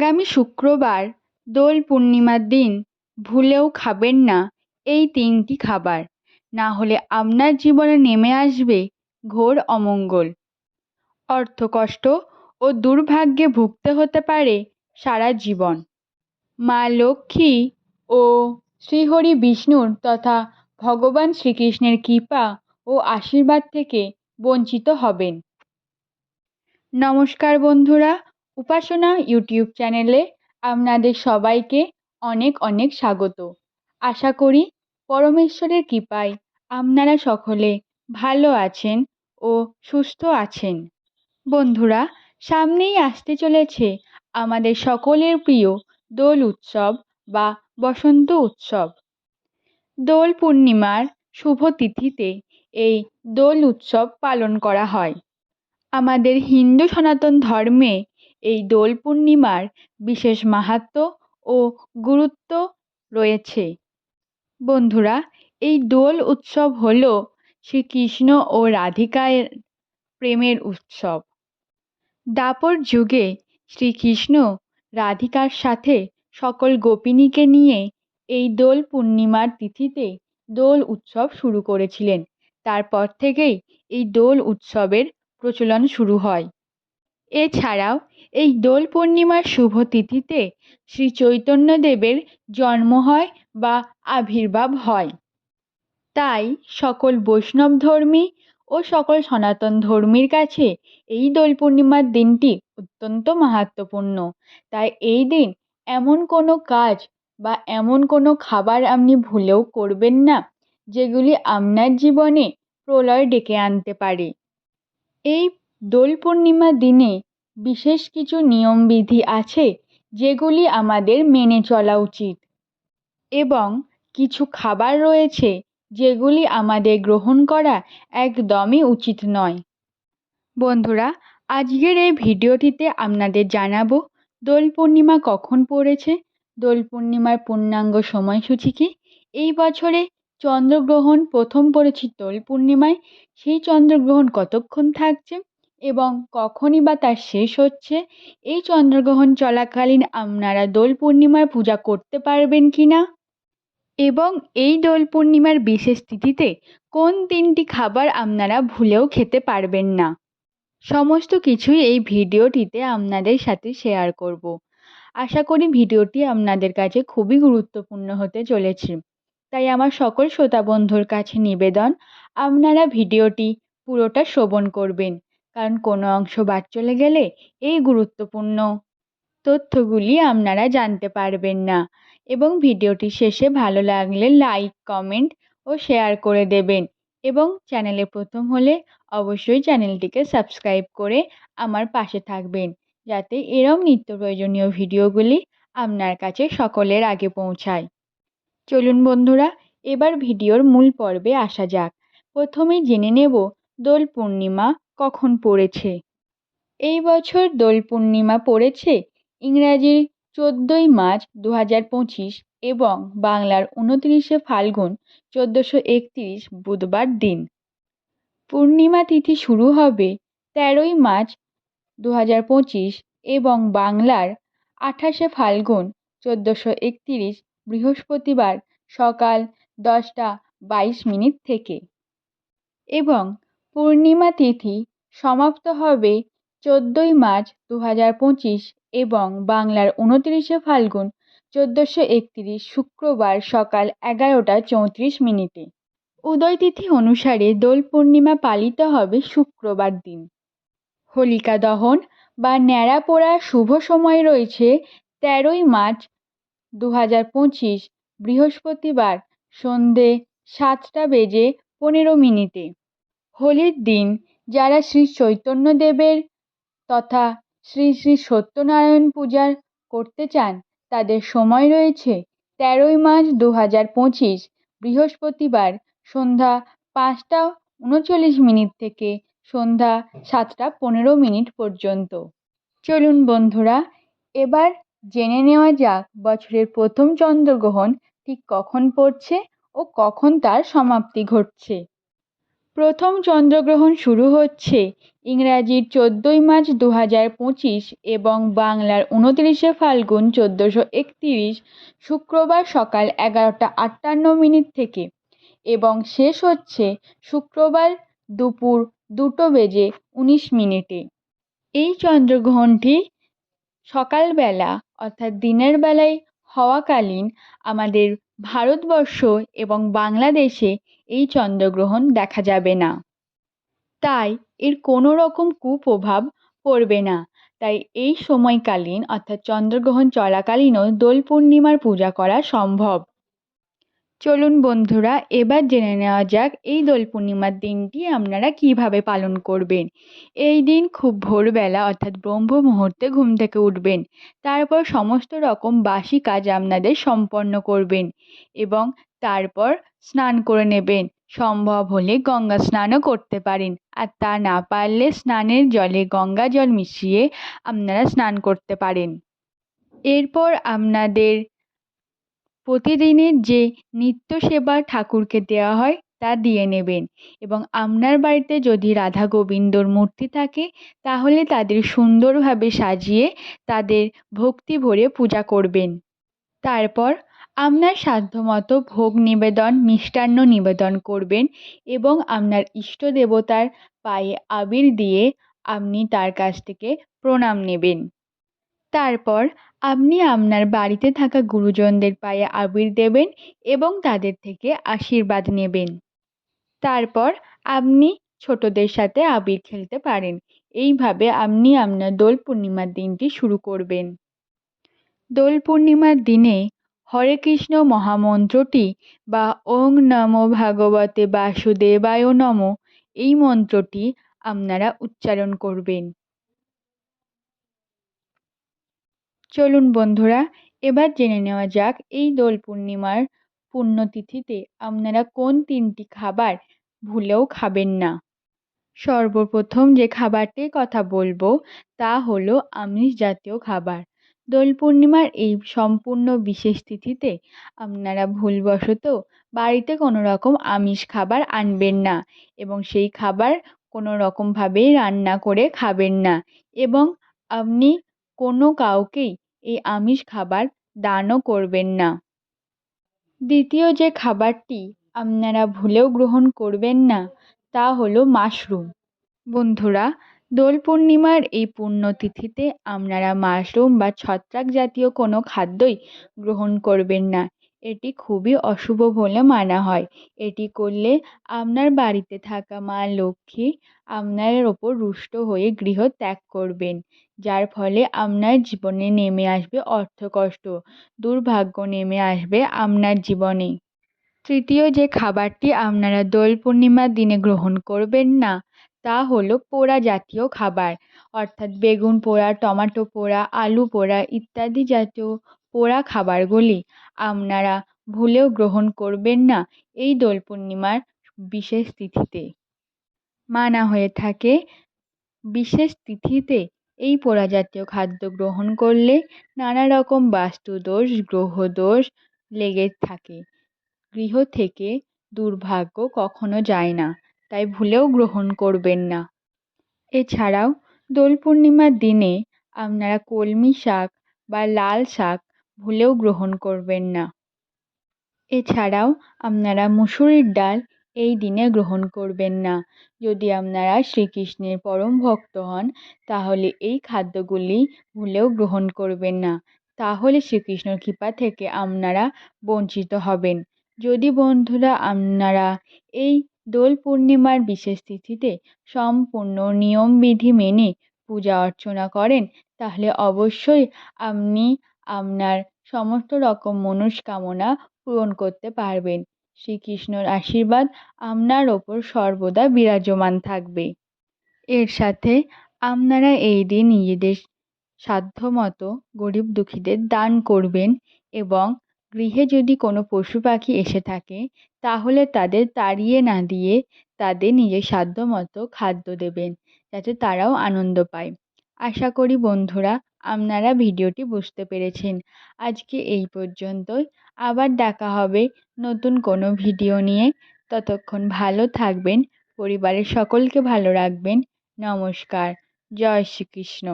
আগামী শুক্রবার দোল পূর্ণিমার দিন ভুলেও খাবেন না এই তিনটি খাবার। না হলে আপনার জীবনে নেমে আসবে ঘোর অমঙ্গল। অর্থকষ্ট ও দুর্ভাগ্যে ভুগতে হতে পারে সারা জীবন। মা লক্ষ্মী ও শ্রীহরি বিষ্ণুর তথা ভগবান শ্রীকৃষ্ণের কৃপা ও আশীর্বাদ থেকে বঞ্চিত হবেন। নমস্কার বন্ধুরা উপাসনা ইউটিউব চ্যানেলে আপনাদের সবাইকে অনেক অনেক স্বাগত। আশা করি পরমেশ্বরের কৃপায় আপনারা সকলে ভালো আছেন ও সুস্থ আছেন। বন্ধুরা, সামনেই আসতে চলেছে আমাদের সকলের প্রিয় দোল উৎসব বা বসন্ত উৎসব। দোল পূর্ণিমার শুভ তিথিতে এই দোল উৎসব পালন করা হয়। আমাদের হিন্দু সনাতন ধর্মে এই দোল পূর্ণিমার বিশেষ মাহাত্ম্য ও গুরুত্ব রয়েছে। বন্ধুরা, এই দোল উৎসব হল শ্রীকৃষ্ণ ও রাধিকার প্রেমের উৎসব। দাপর যুগে শ্রীকৃষ্ণ রাধিকার সাথে সকল গোপিনীকে নিয়ে এই দোল পূর্ণিমার তিথিতে দোল উৎসব শুরু করেছিলেন। তারপর থেকেই এই দোল উৎসবের প্রচলন শুরু হয়। এছাড়াও, এই দোল পূর্ণিমার শুভ তিথিতে শ্রী চৈতন্যদেবের জন্ম হয় বা আবির্ভাব হয়। তাই সকল বৈষ্ণব ধর্মী ও সকল সনাতন ধর্মীর কাছে এই দোল পূর্ণিমার দিনটি অত্যন্ত মাহাত্মপূর্ণ তাই এই দিন এমন কোনো কাজ বা এমন কোনো খাবার আপনি ভুলেও করবেন না, যেগুলি আপনার জীবনে প্রলয় ডেকে আনতে পারে। এই দোল পূর্ণিমার দিনে বিশেষ কিছু নিয়মবিধি আছে যেগুলি আমাদের মেনে চলা উচিত এবং কিছু খাবার রয়েছে যেগুলি আমাদের গ্রহণ করা একদমই উচিত নয়। বন্ধুরা, আজকের এই ভিডিওটিতে আপনাদের জানাব দোল পূর্ণিমা কখন পড়েছে, দোল পূর্ণিমার পূর্ণাঙ্গ সময়সূচি কী? এই বছরে চন্দ্রগ্রহণ প্রথম পড়েছে দোল পূর্ণিমায়, সেই চন্দ্রগ্রহণ কতক্ষণ থাকছে? এবং কখনই বা তার শেষ হচ্ছে, এই চন্দ্রগ্রহণ চলাকালীন আপনারা দোল পূর্ণিমার পূজা করতে পারবেন কি না? এবং এই দোল পূর্ণিমার বিশেষ তিথিতে কোন তিনটি খাবার আপনারা ভুলেও খেতে পারবেন না? সমস্ত কিছুই এই ভিডিওটিতে আপনাদের সাথে শেয়ার করব। আশা করি ভিডিওটি আপনাদের কাছে খুবই গুরুত্বপূর্ণ হতে চলেছে। তাই আমার সকল শ্রোতা বন্ধুর কাছে নিবেদন, আপনারা ভিডিওটি পুরোটা শ্রবণ করবেন। কারণ কোনো অংশ বাদ চলে গেলে এই গুরুত্বপূর্ণ তথ্যগুলি আপনারা জানতে পারবেন না। এবং ভিডিওটি শেষে ভালো লাগলে লাইক কমেন্ট ও শেয়ার করে দেবেন। এবং চ্যানেলে প্রথম হলে অবশ্যই চ্যানেলটিকে সাবস্ক্রাইব করে আমার পাশে থাকবেন। যাতে এরম নিত্য প্রয়োজনীয় ভিডিওগুলি আপনার কাছে সকলের আগে পৌঁছায়। চলুন বন্ধুরা, এবার ভিডিওর মূল পর্বে আসা যাক। প্রথমেই জেনে নেব দোল পূর্ণিমা কখন পড়েছে? এই বছর দোল পূর্ণিমা পড়েছে ইংরাজির চোদ্দোই মার্চ দু হাজার পঁচিশ এবং বাংলার উনত্রিশে ফাল্গুন চোদ্দোশো একত্রিশ বুধবার দিন। পূর্ণিমা তিথি শুরু হবে তেরোই মার্চ দু হাজার পঁচিশ এবং বাংলার আঠাশে ফাল্গুন চোদ্দোশো একত্রিশ বৃহস্পতিবার সকাল দশটা বাইশ মিনিট থেকে। এবং পূর্ণিমা তিথি সমাপ্ত হবে চোদ্দোই মার্চ দু হাজার পঁচিশ এবং বাংলার উনত্রিশে ফাল্গুন চোদ্দোশো একত্রিশ শুক্রবার সকাল এগারোটা চৌত্রিশ মিনিটে। উদয় তিথি অনুসারে দোল পূর্ণিমা পালিত হবে শুক্রবার দিন। হোলিকা দহন বা ন্যাড়া পোড়ার শুভ সময় রয়েছে তেরোই মার্চ দু হাজার পঁচিশ বৃহস্পতিবার সন্ধে সাতটা বেজে পনেরো মিনিটে। হোলির দিন যারা শ্রী চৈতন্যদেবের তথা শ্রী শ্রী সত্যনারায়ণ পূজার করতে চান, তাদের সময় রয়েছে তেরোই মার্চ দু হাজার পঁচিশ, বৃহস্পতিবার সন্ধ্যা পাঁচটা উনচল্লিশ মিনিট থেকে সন্ধ্যা সাতটা পনেরো মিনিট পর্যন্ত। চলুন বন্ধুরা, এবার জেনে নেওয়া যাক বছরের প্রথম চন্দ্রগ্রহণ ঠিক কখন পড়ছে ও কখন তার সমাপ্তি ঘটছে। প্রথম চন্দ্রগ্রহণ শুরু হচ্ছে ইংরাজির চোদ্দোই মার্চ দু হাজার পঁচিশ এবং বাংলার উনতিরিশে ফাল্গুন চোদ্দোশো একতিরিশ শুক্রবার সকাল এগারোটা আটান্ন মিনিট থেকে এবং শেষ হচ্ছে শুক্রবার দুপুর দুটো বেজে উনিশ মিনিটে। এই চন্দ্রগ্রহণটি সকালবেলা অর্থাৎ দিনের বেলায় হওয়াকালীন আমাদের ভারতবর্ষ এবং বাংলাদেশে এই চন্দ্রগ্রহণ দেখা যাবে না। তাই এর কোনো রকম কুপ্রভাব পড়বে না। তাই এই সময়কালীন অর্থাৎ চন্দ্রগ্রহণ চলাকালীনও দোল পূর্ণিমার পূজা করা সম্ভব। চলুন বন্ধুরা, এবার জেনে নেওয়া যাক এই দোল পূর্ণিমার দিনটি আপনারা কীভাবে পালন করবেন। এই দিন খুব ভোরবেলা অর্থাৎ ব্রহ্ম মুহূর্তে ঘুম থেকে উঠবেন। তারপর সমস্ত রকম বাসি কাজ আপনাদের সম্পন্ন করবেন এবং তারপর স্নান করে নেবেন। সম্ভব হলে গঙ্গা স্নানও করতে পারেন। আর তা না পারলে স্নানের জলে গঙ্গা জল মিশিয়ে আপনারা স্নান করতে পারেন। এরপর আপনাদের প্রতিদিনের যে নিত্য সেবা ঠাকুরকে দেওয়া হয়, তা দিয়ে নেবেন। এবং আপনার বাড়িতে যদি রাধা গোবিন্দর মূর্তি থাকে, তাহলে তাদের সুন্দরভাবে সাজিয়ে তাদের ভক্তি ভরে পূজা করবেন। তারপর আপনার সাধ্যমতো ভোগ নিবেদন, মিষ্টান্ন নিবেদন করবেন এবং আপনার ইষ্ট দেবতার পায়ে আবির দিয়ে আপনি তার কাছ থেকে প্রণাম নেবেন। তারপর আপনি আপনার বাড়িতে থাকা গুরুজনদের পায়ে আবির দেবেন এবং তাদের থেকে আশীর্বাদ নেবেন। তারপর আপনি ছোটদের সাথে আবির খেলতে পারেন। এইভাবে আপনি আপনার দোল পূর্ণিমার দিনটি শুরু করবেন। দোল পূর্ণিমার দিনে হরে কৃষ্ণ মহামন্ত্রটি বা ওং নমো ভাগবতে বাসুদেবায় নমো, এই মন্ত্রটি আপনারা উচ্চারণ করবেন। চলুন বন্ধুরা, এবার জেনে নেওয়া যাক এই দোল পূর্ণিমার পুণ্যতিথিতে আপনারা কোন তিনটি খাবার ভুলেও খাবেন না। সর্বপ্রথম যে খাবারটির কথা বলব, তা হলো আমিষ জাতীয় খাবার। দোল পূর্ণিমার এই সম্পূর্ণ বিশেষ তিথিতে আপনারা ভুলবশত বাড়িতে কোনো রকম আমিষ খাবার আনবেন না এবং সেই খাবার কোনো রকমভাবেই রান্না করে খাবেন না এবং আপনি কোনো কাউকেই এই আমিষ খাবার দানও করবেন না। দ্বিতীয় যে খাবারটি আপনারা ভুলেও গ্রহণ করবেন না তা হলো মাশরুম। বন্ধুরা দোল পূর্ণিমার এই পুণ্যতিথিতে আপনারা মাশরুম বা ছত্রাক জাতীয় কোনো খাদ্যই গ্রহণ করবেন না। এটি খুবই অশুভ বলে মানা হয়। এটি করলে আপনার বাড়িতে থাকা মা লক্ষ্মী আপনার ওপর রুষ্ট হয়ে গৃহ ত্যাগ করবেন, যার ফলে আপনার জীবনে নেমে আসবে অর্থকষ্ট, দুর্ভাগ্য নেমে আসবে আপনার জীবনে। তৃতীয় যে খাবারটি আপনারা দোল পূর্ণিমার দিনে গ্রহণ করবেন না তা হলো পোড়া জাতীয় খাবার। অর্থাৎ বেগুন পোড়া, টমাটো পোড়া, আলু পোড়া ইত্যাদি জাতীয় পোড়া খাবারগুলি আপনারা ভুলেও গ্রহণ করবেন না এই দোল পূর্ণিমার বিশেষ তিথিতে। মানা হয়ে থাকে, বিশেষ তিথিতে এই পোড়া জাতীয় খাদ্য গ্রহণ করলে নানা রকম বাস্তুদোষ, গ্রহদোষ লেগে থাকে। গৃহ থেকে দুর্ভাগ্য কখনো যায় না। তাই ভুলেও গ্রহণ করবেন না। এছাড়াও, দোল পূর্ণিমার দিনে আপনারা কলমি শাক বা লাল শাক ভুলেও গ্রহণ করবেন না। এছাড়াও, আপনারা মুসুরির ডাল এই দিনে গ্রহণ করবেন না। যদি আপনারা শ্রীকৃষ্ণের পরম ভক্ত হন, তাহলে এই খাদ্যগুলি ভুলেও গ্রহণ করবেন না। তাহলে শ্রীকৃষ্ণর কৃপা থেকে আপনারা বঞ্চিত হবেন। যদি বন্ধুরা আপনারা এই দোল পূর্ণিমার বিশেষ তিথিতে সম্পূর্ণ নিয়মবিধি মেনে পূজা অর্চনা করেন, তাহলে অবশ্যই আপনি আপনার সমস্ত রকম মনস্কামনা পূরণ করতে পারবেন। শ্রীকৃষ্ণর আশীর্বাদ আপনার ওপর সর্বদা বিরাজমান থাকবে। এর সাথে আপনারা এই দিন নিজেদের সাধ্যমতো গরিব দুঃখীদের দান করবেন এবং গৃহে যদি কোনো পশু পাখি এসে থাকে, তাহলে তাদের তাড়িয়ে না দিয়ে তাদের নিজের সাধ্যমতো খাদ্য দেবেন, যাতে তারাও আনন্দ পায়। আশা করি বন্ধুরা, আপনারা ভিডিওটি বুঝতে পেরেছেন। আজকে এই পর্যন্তই। আবার দেখা হবে নতুন কোনো ভিডিও নিয়ে। ততক্ষণ ভালো থাকবেন, পরিবারের সকলকে ভালো রাখবেন। নমস্কার। জয় শ্রীকৃষ্ণ।